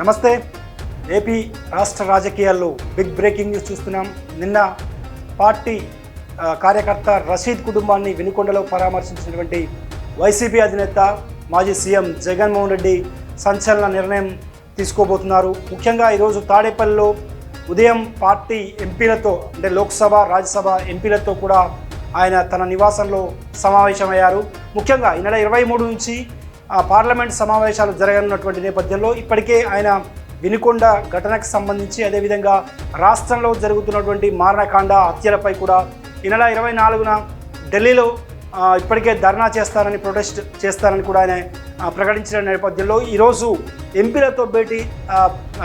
నమస్తే. ఏపీ రాష్ట్ర రాజకీయాల్లో బిగ్ బ్రేకింగ్ న్యూస్ చూస్తున్నాం. నిన్న పార్టీ కార్యకర్త రషీద్ కుటుంబాన్ని వినుకొండలో పరామర్శించినటువంటి వైసీపీ అధినేత మాజీ సీఎం జగన్మోహన్ రెడ్డి సంచలన నిర్ణయం తీసుకోబోతున్నారు. ముఖ్యంగా ఈరోజు తాడేపల్లిలో ఉదయం పార్టీ ఎంపీలతో అంటే లోక్సభ రాజ్యసభ ఎంపీలతో కూడా ఆయన తన నివాసంలో సమావేశమయ్యారు. ముఖ్యంగా ఈ నెల ఇరవై మూడు నుంచి పార్లమెంట్ సమావేశాలు జరగనున్నటువంటి నేపథ్యంలో ఇప్పటికే ఆయన వినుకొండ ఘటనకు సంబంధించి అదేవిధంగా రాష్ట్రంలో జరుగుతున్నటువంటి మారణకాండ హత్యలపై కూడా ఈ నెల ఇరవై నాలుగున ఢిల్లీలో ఇప్పటికే ధర్నా చేస్తారని ప్రొటెస్ట్ చేస్తారని కూడా ఆయన ప్రకటించిన నేపథ్యంలో ఈరోజు ఎంపీలతో భేటీ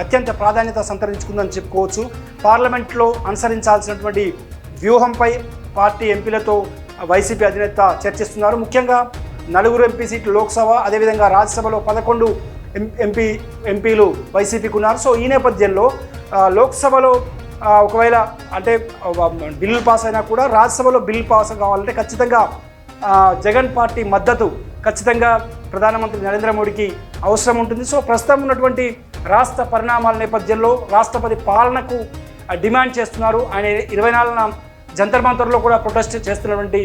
అత్యంత ప్రాధాన్యత సంతరించుకుందని చెప్పుకోవచ్చు. పార్లమెంట్లో అనుసరించాల్సినటువంటి వ్యూహంపై పార్టీ ఎంపీలతో వైసీపీ అధినేత చర్చిస్తున్నారు. ముఖ్యంగా నలుగురు ఎంపీ సీట్లు లోక్సభ అదేవిధంగా రాజ్యసభలో పదకొండు ఎం- ఎంపీ ఎంపీలు వైసీపీకి ఉన్నారు సో ఈ నేపథ్యంలో లోక్సభలో ఒకవేళ అంటే బిల్లు పాస్ అయినా కూడా రాజ్యసభలో బిల్లు పాస్ కావాలంటే ఖచ్చితంగా జగన్ పార్టీ మద్దతు ఖచ్చితంగా ప్రధానమంత్రి నరేంద్ర మోడీకి అవసరం ఉంటుంది. సో ప్రస్తుతం ఉన్నటువంటి రాష్ట్ర పరిణామాల నేపథ్యంలో రాష్ట్రపతి పాలనకు డిమాండ్ చేస్తున్నారు. ఆయన ఇరవై నాలుగున జంతర్ మంతర్లో కూడా ప్రొటెస్ట్ చేస్తున్నటువంటి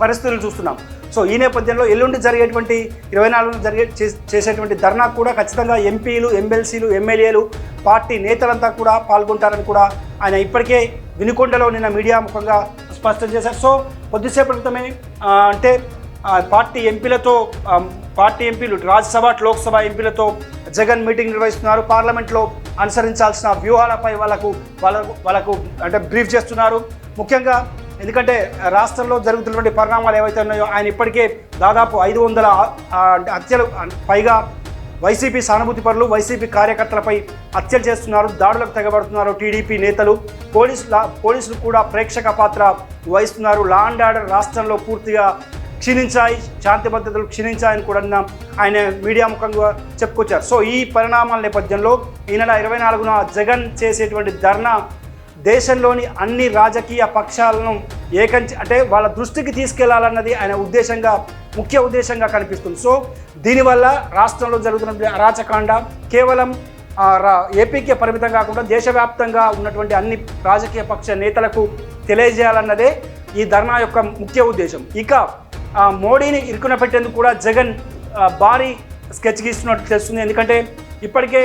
పరిస్థితులు చూస్తున్నాం. సో ఈ నేపథ్యంలో ఎల్లుండి జరిగేటువంటి ఇరవై నాలుగున జరిగే చే- చేసేటువంటి ధర్నా కూడా ఖచ్చితంగా ఎంపీలు ఎమ్మెల్సీలు ఎమ్మెల్యేలు పార్టీ నేతలంతా కూడా పాల్గొంటారని కూడా ఆయన ఇప్పటికే వినుకొండలో నిన్న మీడియా ముఖంగా స్పష్టం చేశారు. సో కొద్దిసేపటి క్రితమే అంటే పార్టీ ఎంపీలతో పార్టీ ఎంపీలు రాజ్యసభ లోక్సభ ఎంపీలతో జగన్ మీటింగ్ నిర్వహిస్తున్నారు. పార్లమెంట్లో అనుసరించాల్సిన వ్యూహాలపై వాళ్ళకు వాళ్ళకు వాళ్ళకు అంటే బ్రీఫ్ చేస్తున్నారు. ముఖ్యంగా ఎందుకంటే రాష్ట్రంలో జరుగుతున్నటువంటి పరిణామాలు ఏవైతే ఉన్నాయో ఆయన ఇప్పటికే దాదాపు ఐదు వందల హత్యలు పైగా వైసీపీ సానుభూతి పరులు వైసీపీ కార్యకర్తలపై హత్యలు చేస్తున్నారు దాడులకు తెగబడుతున్నారు టీడీపీ నేతలు. పోలీసుల పోలీసులు కూడా ప్రేక్షక పాత్ర వహిస్తున్నారు. లా అండ్ ఆర్డర్ రాష్ట్రంలో పూర్తిగా క్షీణించాయి శాంతి భద్రతలు క్షీణించాయని కూడా నిన్న ఆయన మీడియా ముఖంగా చెప్పుకొచ్చారు. సో ఈ పరిణామాల నేపథ్యంలో ఈ నెల ఇరవై నాలుగున జగన్ చేసేటువంటి ధర్నా దేశంలోని అన్ని రాజకీయ పక్షాలను ఏకం అంటే వాళ్ళ దృష్టికి తీసుకెళ్ళాలన్నది ఆయన ఉద్దేశంగా ముఖ్య ఉద్దేశంగా కనిపిస్తుంది. సో దీనివల్ల రాష్ట్రంలో జరుగుతున్న అరాచకాండ కేవలం రా- ఏపీకే పరిమితం కాకుండా దేశవ్యాప్తంగా ఉన్నటువంటి అన్ని రాజకీయ పక్ష నేతలకు తెలియజేయాలన్నదే ఈ ధర్నా యొక్క ముఖ్య ఉద్దేశం. ఇక మోడీని ఇరుకున పెట్టేందుకు కూడా జగన్ భారీ స్కెచ్ గీస్తున్నట్టు తెలుస్తుంది. ఎందుకంటే ఇప్పటికే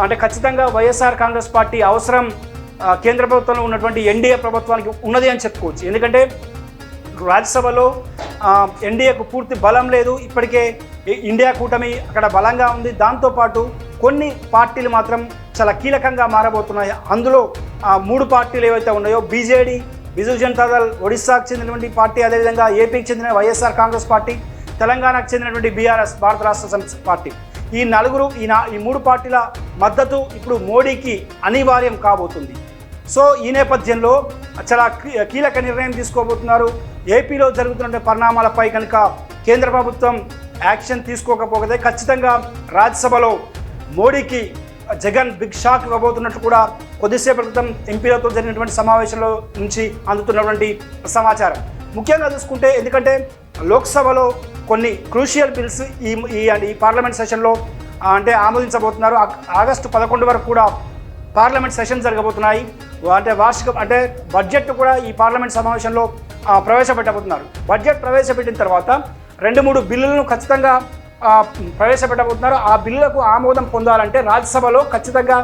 అంటే ఖచ్చితంగా వైఎస్ఆర్ కాంగ్రెస్ పార్టీ అవసరం కేంద్ర ప్రభుత్వంలో ఉన్నటువంటి ఎన్డీఏ ప్రభుత్వానికి ఉన్నది అని చెప్పుకోవచ్చు. ఎందుకంటే రాజ్యసభలో ఎన్డీఏకు పూర్తి బలం లేదు. ఇప్పటికే ఇండియా కూటమి అక్కడ బలంగా ఉంది. దాంతోపాటు కొన్ని పార్టీలు మాత్రం చాలా కీలకంగా మారబోతున్నాయి. అందులో మూడు పార్టీలు ఏవైతే ఉన్నాయో బీజేడీ బిజు జనతా దళ్ ఒడిశాకు చెందినటువంటి పార్టీ అదేవిధంగా ఏపీకి చెందిన వైఎస్ఆర్ కాంగ్రెస్ పార్టీ తెలంగాణకు చెందినటువంటి బీఆర్ఎస్ భారత రాష్ట్ర సమితి పార్టీ. ఈ నలుగురు ఈ నా ఈ మూడు పార్టీల మద్దతు ఇప్పుడు మోడీకి అనివార్యం కాబోతుంది. సో ఈ నేపథ్యంలో చాలా కీలక నిర్ణయం తీసుకోబోతున్నారు. ఏపీలో జరుగుతున్న పరిణామాలపై కనుక కేంద్ర ప్రభుత్వం యాక్షన్ తీసుకోకపోతే ఖచ్చితంగా రాజ్యసభలో మోడీకి జగన్ బిగ్ షాక్ ఇవ్వబోతున్నట్టు కూడా కొద్దిసేపటి క్రితం ఎంపీలతో జరిగినటువంటి సమావేశంలో నుంచి అందుతున్నటువంటి సమాచారం. ముఖ్యంగా చూసుకుంటే ఎందుకంటే లోక్సభలో కొన్ని క్రూషియల్ బిల్స్ ఈ ఈ ఈ పార్లమెంట్ సెషన్లో అంటే ఆమోదించబోతున్నారు. ఆగస్టు పదకొండు వరకు కూడా పార్లమెంట్ సెషన్ జరగబోతున్నాయి. అంటే వార్షిక అంటే బడ్జెట్ కూడా ఈ పార్లమెంట్ సమావేశంలో ప్రవేశపెట్టబోతున్నారు. బడ్జెట్ ప్రవేశపెట్టిన తర్వాత రెండు మూడు బిల్లులను ఖచ్చితంగా ప్రవేశపెట్టబోతున్నారు. ఆ బిల్లులకు ఆమోదం పొందాలంటే రాజ్యసభలో ఖచ్చితంగా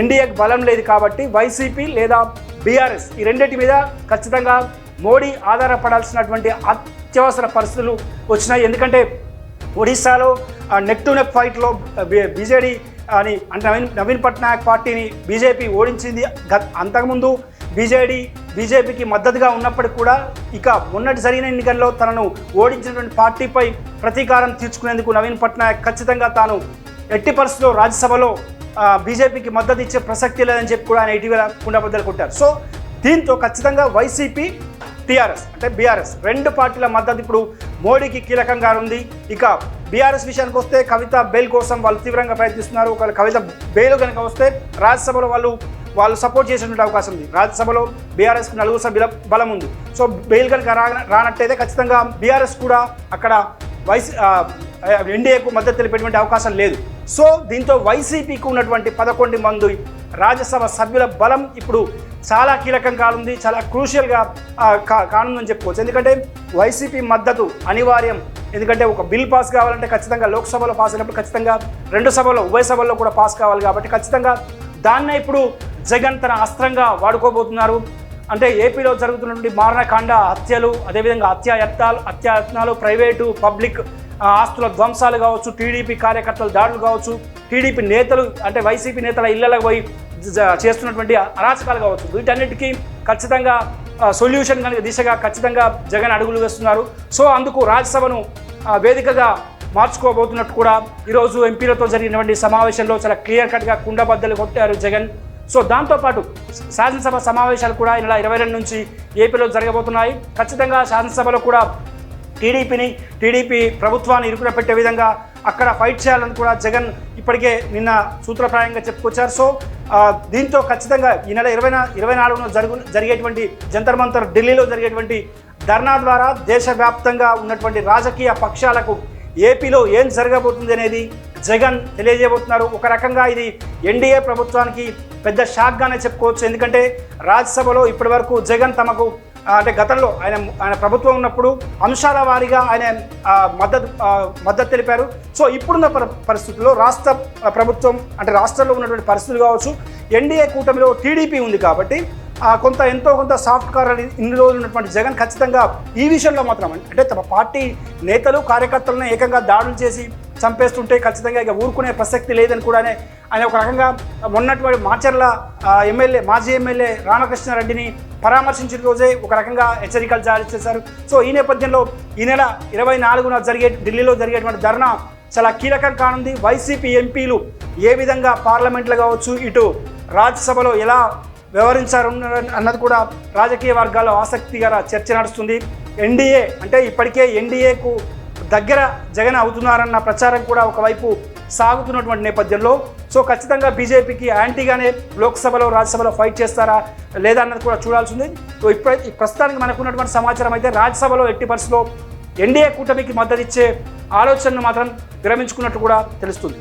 ఎన్డీఏకి బలం లేదు కాబట్టి వైసీపీ లేదా బీఆర్ఎస్ ఈ రెండింటి మీద ఖచ్చితంగా మోడీ ఆధారపడాల్సినటువంటి అత్యవసర పరిస్థితులు వచ్చినాయి. ఎందుకంటే ఒడిశాలో నెక్ టు నెక్ ఫైట్లో బీజేడీ అని అంటే నవీన్ నవీన్ పట్నాయక్ పార్టీని బీజేపీ ఓడించింది. గత అంతకుముందు బీజేడీ బీజేపీకి మద్దతుగా ఉన్నప్పటికీ కూడా ఇక మొన్నటి జరిగిన ఎన్నికల్లో తనను ఓడించినటువంటి పార్టీపై ప్రతీకారం తీర్చుకునేందుకు నవీన్ పట్నాయక్ ఖచ్చితంగా తాను ఎట్టి పరిస్థితుల్లో రాజ్యసభలో బీజేపీకి మద్దతు ఇచ్చే ప్రసక్తి లేదని చెప్పి కూడా ఆయన ఇటీవల కుండబద్దలు కొట్టారు. సో దీంతో ఖచ్చితంగా వైసీపీ టీఆర్ఎస్ అంటే బీఆర్ఎస్. రెండు పార్టీల మద్దతు ఇప్పుడు మోడీకి కీలకంగా ఉంది. ఇక బీఆర్ఎస్ విషయానికి వస్తే కవిత బెయిల్ కోసం వాళ్ళు తీవ్రంగా ప్రయత్నిస్తున్నారు. ఒకవేళ కవిత బెయిల్ కనుక వస్తే రాజ్యసభలో వాళ్ళు వాళ్ళు సపోర్ట్ చేసేటువంటి అవకాశం ఉంది. రాజ్యసభలో బీఆర్ఎస్కి నలుగురు సభ్యుల బలం ఉంది. సో బెయిల్ కనుక రా రానట్టయితే ఖచ్చితంగా బీఆర్ఎస్ కూడా అక్కడ వైసీ ఎన్డీఏకు మద్దతు తెలిపేటువంటి అవకాశం లేదు. సో దీంతో వైసీపీకి ఉన్నటువంటి పదకొండు మంది రాజ్యసభ సభ్యుల బలం ఇప్పుడు చాలా కీలకం కానుంది చాలా క్రూషియల్గా కానుందని చెప్పుకోవచ్చు. ఎందుకంటే వైసీపీ మద్దతు అనివార్యం. ఎందుకంటే ఒక బిల్ పాస్ కావాలంటే ఖచ్చితంగా లోక్సభలో పాస్ అయినప్పుడు ఖచ్చితంగా రెండు సభల్లో ఉభయ సభల్లో కూడా పాస్ కావాలి కాబట్టి ఖచ్చితంగా దాన్నే ఇప్పుడు జగన్ తన అస్త్రంగా వాడుకోబోతున్నారు. అంటే ఏపీలో జరుగుతున్నటువంటి మారణకాండ హత్యలు అదేవిధంగా హత్యాయత్నాలు హత్యాయత్నాలు ప్రైవేటు పబ్లిక్ ఆస్తుల ధ్వంసాలు కావచ్చు టీడీపీ కార్యకర్తల దాడులు కావచ్చు టీడీపీ నేతలు అంటే వైసీపీ నేతల ఇళ్ళకు పోయి జ- చేస్తున్నటువంటి అరాచకాలు కావచ్చు. వీటన్నిటికీ ఖచ్చితంగా సొల్యూషన్ కనుక దిశగా ఖచ్చితంగా జగన్ అడుగులు వేస్తున్నారు. సో అందుకు రాజ్యసభను వేదికగా మార్చుకోబోతున్నట్టు కూడా ఈరోజు ఎంపీలతో జరిగినటువంటి సమావేశంలో చాలా క్లియర్ కట్గా కుండబద్దలు కొట్టారు జగన్. సో దాంతోపాటు శాసనసభ సమావేశాలు కూడా ఇలా ఇరవై రెండు నుంచి ఏపీలో జరగబోతున్నాయి. ఖచ్చితంగా శాసనసభలో కూడా టీడీపీని టీడీపీ ప్రభుత్వాన్ని ఇరుకున పెట్టే విధంగా అక్కడ ఫైట్ చేయాలని కూడా జగన్ ఇప్పటికే నిన్న సూత్రప్రాయంగా చెప్పుకొచ్చారు. సో దీంతో ఖచ్చితంగా ఈ నెల ఇరవై ఇరవై నాలుగున జరుగు జరిగేటువంటి జంతర్ మంతర్ ఢిల్లీలో జరిగేటువంటి ధర్నా ద్వారా దేశవ్యాప్తంగా ఉన్నటువంటి రాజకీయ పక్షాలకు ఏపీలో ఏం జరగబోతుంది అనేది జగన్ తెలియజేయబోతున్నారు. ఒక రకంగా ఇది ఎన్డీఏ ప్రభుత్వానికి పెద్ద షాక్గానే చెప్పుకోవచ్చు. ఎందుకంటే రాజ్యసభలో ఇప్పటివరకు జగన్ తమకు అంటే గతంలో ఆయన ఆయన ప్రభుత్వం ఉన్నప్పుడు అంశాల వారీగా ఆయన మద్దతు మద్దతు తెలిపారు. సో ఇప్పుడున్న పరి- పరిస్థితుల్లో రాష్ట్ర ప్రభుత్వం అంటే రాష్ట్రంలో ఉన్నటువంటి పరిస్థితులు కావచ్చు ఎన్డీఏ కూటమిలో టీడీపీ ఉంది కాబట్టి కొంత ఎంతో కొంత సాఫ్ట్ కార్నర్ ఇన్ని రోజులు ఉన్నటువంటి జగన్ ఖచ్చితంగా ఈ విషయంలో మాత్రం అంటే తమ పార్టీ నేతలు కార్యకర్తలను ఏకంగా దాడులు చేసి చంపేస్తుంటే ఖచ్చితంగా ఇక ఊరుకునే ప్రసక్తి లేదని కూడానే ఆయన ఒక రకంగా మొన్నటువంటి మాచర్ల ఎమ్మెల్యే మాజీ ఎమ్మెల్యే రామకృష్ణారెడ్డిని పరామర్శించిన రోజే ఒక రకంగా హెచ్చరికలు జారీ చేశారు. సో ఈ నేపథ్యంలో ఈ నెల ఇరవై నాలుగున జరిగే ఢిల్లీలో జరిగేటువంటి ధర్నా చాలా కీలకం కానుంది. వైసీపీ ఎంపీలు ఏ విధంగా పార్లమెంట్లో కావచ్చు ఇటు రాజ్యసభలో ఎలా వ్యవహరించారు అన్నది కూడా రాజకీయ వర్గాల్లో ఆసక్తికర చర్చ నడుస్తుంది. ఎన్డీఏ అంటే ఇప్పటికే ఎన్డీఏకు దగ్గర జగన్ అవుతున్నారన్న ప్రచారం కూడా ఒకవైపు సాగుతున్నటువంటి నేపథ్యంలో సో ఖచ్చితంగా బీజేపీకి యాంటీగానే లోక్సభలో రాజ్యసభలో ఫైట్ చేస్తారా లేదా అన్నది కూడా చూడాల్సి ఉంది సో ఇప్పుడు ఈ ప్రస్తుతానికి మనకున్నటువంటి సమాచారం అయితే రాజ్యసభలో ఎట్టి పరిస్థితిలో ఎన్డీఏ కూటమికి మద్దతిచ్చే ఆలోచనను మాత్రం విరమించుకున్నట్టు కూడా తెలుస్తుంది.